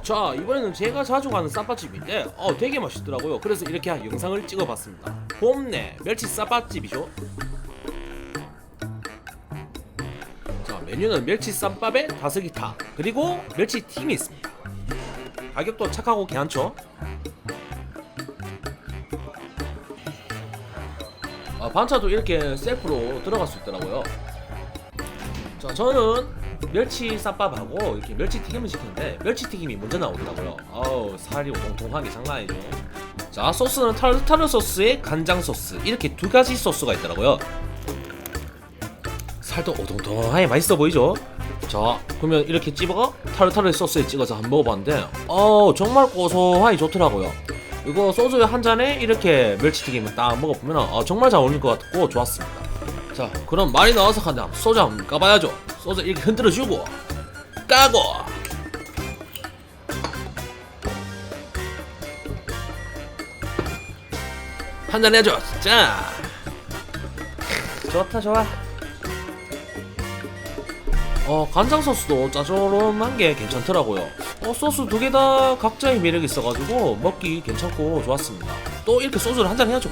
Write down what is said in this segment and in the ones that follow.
어, 자 이번에는 제가 자주 가는 쌈밥집인데 어 되게 맛있더라고요. 그래서 이렇게 한 영상을 찍어봤습니다. 봄내 멸치 쌈밥집이죠. 자 메뉴는 멸치 쌈밥에 다슬기탕 그리고 멸치 튀김이 있습니다. 가격도 착하고 괜찮죠? 아, 반차도 이렇게 셀프로 들어갈 수 있더라고요. 자, 저는 멸치 쌈밥하고 이렇게 멸치 튀김을 시켰는데 멸치 튀김이 먼저 나오더라고요. 아우 살이 오동통하게 장난 아니죠. 자, 소스는 타르타르 소스에 간장 소스 이렇게 두 가지 소스가 있더라고요. 살도 오동통하게 맛있어 보이죠? 자, 그러면 이렇게 집어가 타르타르 소스에 찍어서 한번 먹어봤는데, 어 정말 고소하니 좋더라고요. 이거 소주 한 잔에 이렇게 멸치튀김을 딱 먹어보면 어, 정말 잘 어울릴 것 같고 좋았습니다. 자, 그럼 말이 나와서 간다. 소주 한번 까봐야죠. 소주 이렇게 흔들어주고 까고. 한잔 해줘. 자, 좋다 좋아. 어 간장 소스도 짜조름한 게 괜찮더라고요. 어 소스 두 개 다 각자의 매력이 있어가지고 먹기 괜찮고 좋았습니다. 또 이렇게 소주를 한 잔 해야죠.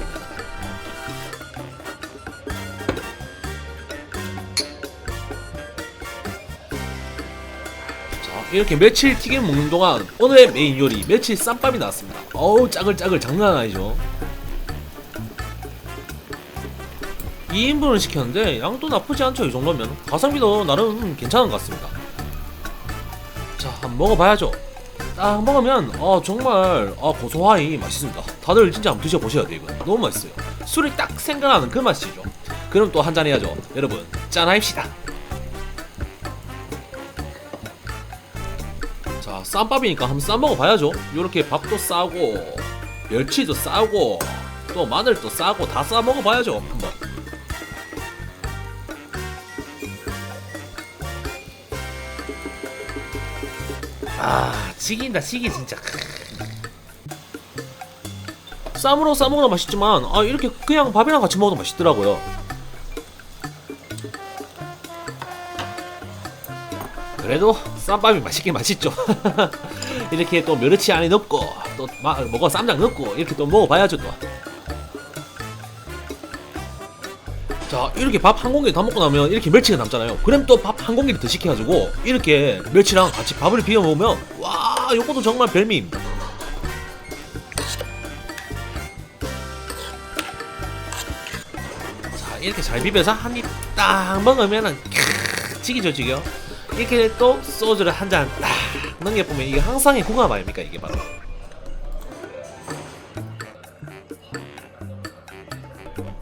이렇게 며칠 튀김 먹는 동안 오늘의 메인 요리 며칠 쌈밥이 나왔습니다. 어우 짜글짜글 장난 아니죠. 2인분을 시켰는데 양도 나쁘지 않죠 이 정도면? 가성비도 나름 괜찮은 것 같습니다. 자 한번 먹어봐야죠. 딱 먹으면 어 정말 어, 고소하니 맛있습니다. 다들 진짜 한번 드셔보셔야 돼요 이거. 너무 맛있어요. 술이 딱 생각나는 그 맛이죠. 그럼 또 한 잔 해야죠. 여러분 짠합시다 자 쌈밥이니까 한번 싸 먹어 봐야죠. 요렇게 밥도 싸고 멸치도 싸고 또 마늘도 싸고 다 싸 먹어 봐야죠 한번. 아 지긴다 지기 진짜. 쌈으로 싸먹어도 맛있지만 아 이렇게 그냥 밥이랑 같이 먹어도 맛있더라고요 그래도 쌈밥이 맛있긴 맛있죠. 이렇게 또 멸치 안에 넣고 또 마, 뭐가 쌈장 넣고 이렇게 또 먹어봐야죠 또. 자 이렇게 밥 한 공기 다 먹고 나면 이렇게 멸치가 남잖아요. 그럼 또 밥 한 공기를 더 시켜가지고 이렇게 멸치랑 같이 밥을 비벼 먹으면 와 요것도 정말 별미입니다 자 이렇게 잘 비벼서 한 입 딱 먹으면은 캬, 지기죠 지겨 이렇게 또 소주를 한잔딱 넘겨보면 이게 항상의 궁합 아닙니까 이게 바로?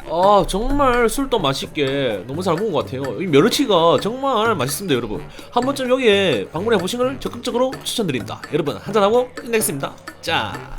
아 정말 술도 맛있게 너무 잘 먹은 것 같아요. 이 멸치가 정말 맛있습니다 여러분. 한 번쯤 여기에 방문해 보신 걸 적극적으로 추천드립니다. 여러분 한잔하고 끝내겠습니다. 자